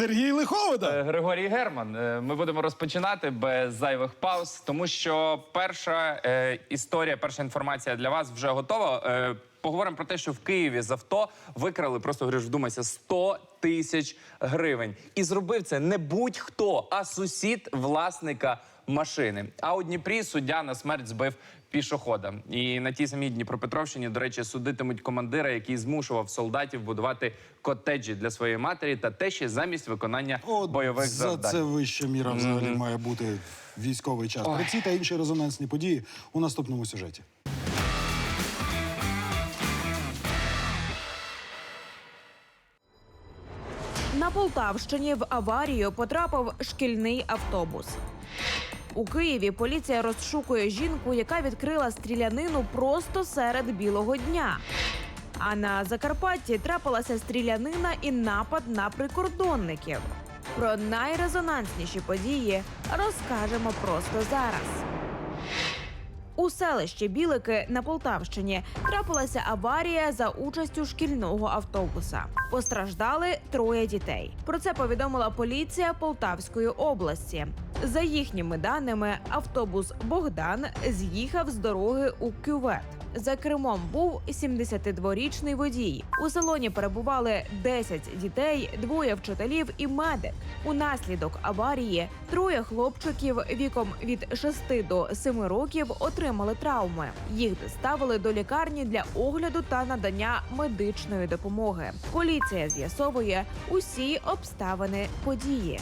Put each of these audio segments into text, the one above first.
Сергій Лиховода. Е, Григорій Герман. Е, Ми будемо розпочинати без зайвих пауз, тому що перша е, історія, перша інформація для вас вже готова. Поговоримо про те, що в Києві з авто викрали, просто говориш, вдумайся, 100 тисяч гривень. І зробив це не будь-хто, а сусід власника машини. А у Дніпрі суддя на смерть збив пішохода. І на тій самій Дніпропетровщині, до речі, судитимуть командира, який змушував солдатів будувати котеджі для своєї матері та те ще замість виконання От бойових за завдань. це вища міра взагалі має бути військовий час. Про ці та інші резонансні події у наступному сюжеті. На Полтавщині в аварію потрапив шкільний автобус. У Києві поліція розшукує жінку, яка відкрила стрілянину просто серед білого дня. А на Закарпатті трапилася стрілянина і напад на прикордонників. Про найрезонансніші події розкажемо просто зараз. У селищі Білики на Полтавщині трапилася аварія за участю шкільного автобуса. Постраждали троє дітей. Про це повідомила поліція Полтавської області. За їхніми даними, автобус Богдан з'їхав з дороги у кювет. За кермом був 72-річний водій. У салоні перебували 10 дітей, двоє вчителів і медик. Унаслідок аварії троє хлопчиків віком від 6 до 7 років отримали травми. Їх доставили до лікарні для огляду та надання медичної допомоги. Поліція з'ясовує усі обставини події.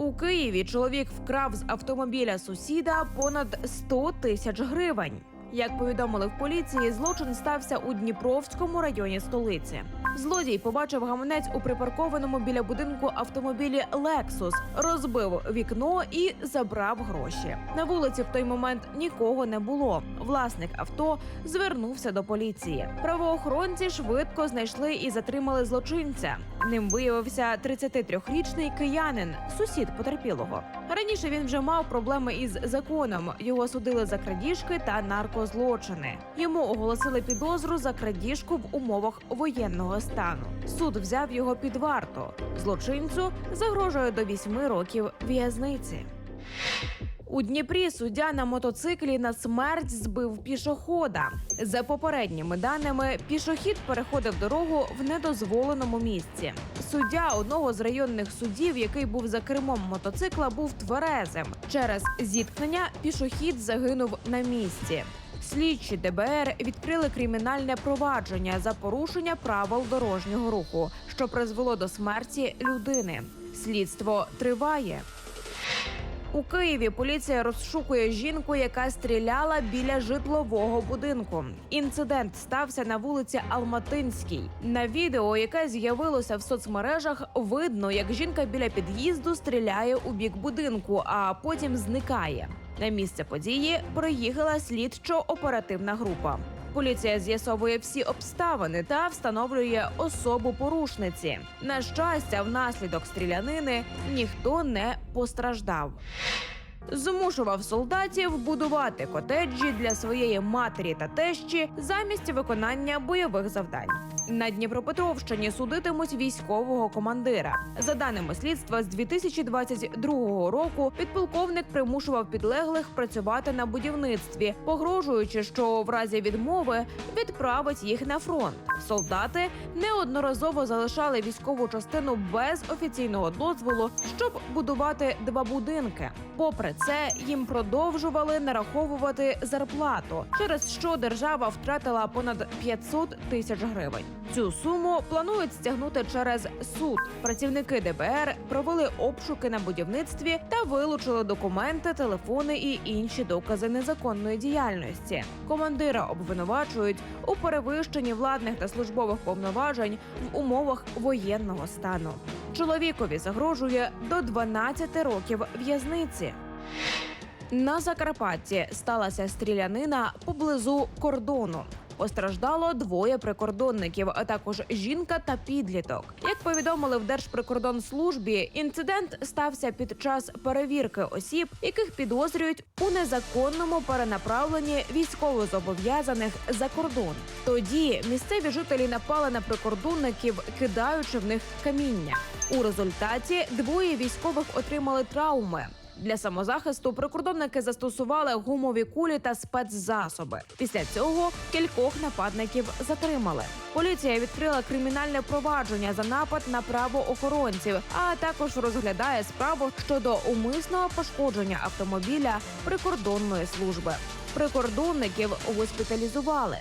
У Києві чоловік вкрав з автомобіля сусіда понад 100 тисяч гривень. Як повідомили в поліції, злочин стався у Дніпровському районі столиці. Злодій побачив гаманець у припаркованому біля будинку автомобілі Lexus, розбив вікно і забрав гроші. На вулиці в той момент нікого не було. Власник авто звернувся до поліції. Правоохоронці швидко знайшли і затримали злочинця. Ним виявився 33-річний киянин, сусід потерпілого. Раніше він вже мав проблеми із законом. Його судили за крадіжки та наркозлочини. Йому оголосили підозру за крадіжку в умовах воєнного стану. Суд взяв його під варту. Злочинцю загрожує до 8 років в'язниці. У Дніпрі суддя на мотоциклі на смерть збив пішохода. За попередніми даними, пішохід переходив дорогу в недозволеному місці. Суддя одного з районних судів, який був за кермом мотоцикла, був тверезим. Через зіткнення пішохід загинув на місці. Слідчі ДБР відкрили кримінальне провадження за порушення правил дорожнього руху, що призвело до смерті людини. Слідство триває. У Києві поліція розшукує жінку, яка стріляла біля житлового будинку. Інцидент стався на вулиці Алматинській. На відео, яке з'явилося в соцмережах, видно, як жінка біля під'їзду стріляє у бік будинку, а потім зникає. На місце події приїхала слідчо-оперативна група. Поліція з'ясовує всі обставини та встановлює особу порушниці. На щастя, внаслідок стрілянини ніхто не постраждав. Змушував солдатів будувати котеджі для своєї матері та тещі замість виконання бойових завдань. На Дніпропетровщині судитимуть військового командира. За даними слідства, з 2022 року підполковник примушував підлеглих працювати на будівництві, погрожуючи, що в разі відмови відправить їх на фронт. Солдати неодноразово залишали військову частину без офіційного дозволу, щоб будувати два будинки. Попри це, їм продовжували нараховувати зарплату, через що держава втратила понад 500 тисяч гривень. Цю суму планують стягнути через суд. Працівники ДБР провели обшуки на будівництві та вилучили документи, телефони і інші докази незаконної діяльності. Командира обвинувачують у перевищенні владних та службових повноважень в умовах воєнного стану. Чоловікові загрожує до 12 років в'язниці. На Закарпатті сталася стрілянина поблизу кордону. Постраждало двоє прикордонників, а також жінка та підліток. Як повідомили в Держприкордонслужбі, інцидент стався під час перевірки осіб, яких підозрюють у незаконному перенаправленні військовозобов'язаних за кордон. Тоді місцеві жителі напали на прикордонників, кидаючи в них каміння. У результаті двоє військових отримали травми. Для самозахисту прикордонники застосували гумові кулі та спецзасоби. Після цього кількох нападників затримали. Поліція відкрила кримінальне провадження за напад на правоохоронців, а також розглядає справу щодо умисного пошкодження автомобіля прикордонної служби. Прикордонників госпіталізували.